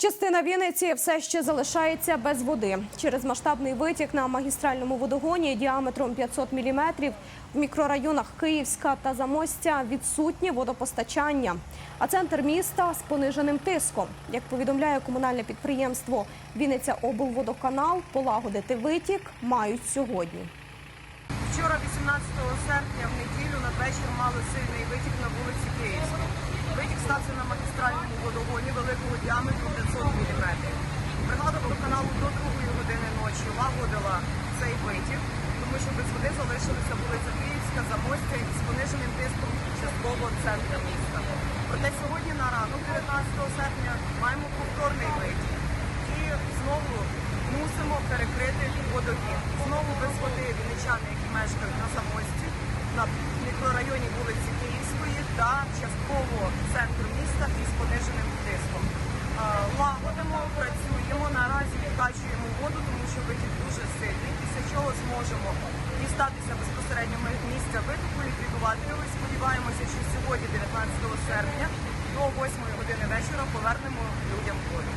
Частина Вінниці все ще залишається без води. Через масштабний витік на магістральному водогоні діаметром 500 мм в мікрорайонах Київська та Замостя відсутнє водопостачання. А центр міста з пониженим тиском. Як повідомляє комунальне підприємство Вінниця облводоканал, полагодити витік мають сьогодні. Вчора, 18 серпня, в неділю надвечір мали сильний витік на вулиці Київській. Витік стався на магістральному водогоні великого діаметру 500 мм. Бригада водоканалу до 2 години ночі лагодила цей витік, тому що без води залишилися вулиця Київська, Замостя з пониженим тиском частково центр міста. Проте сьогодні на ранок, 19 серпня, маємо повторний витік. І знову мусимо перекрити водогін. Знову без води вінничани, які мешкають на Замості, на мікрорайоні вулиці Київської та частково центру міста зможемо дістатися безпосередньо місця витоку, ліквідувати його. Сподіваємося, що сьогодні, 19 серпня, до 8 години вечора повернемо людям воду.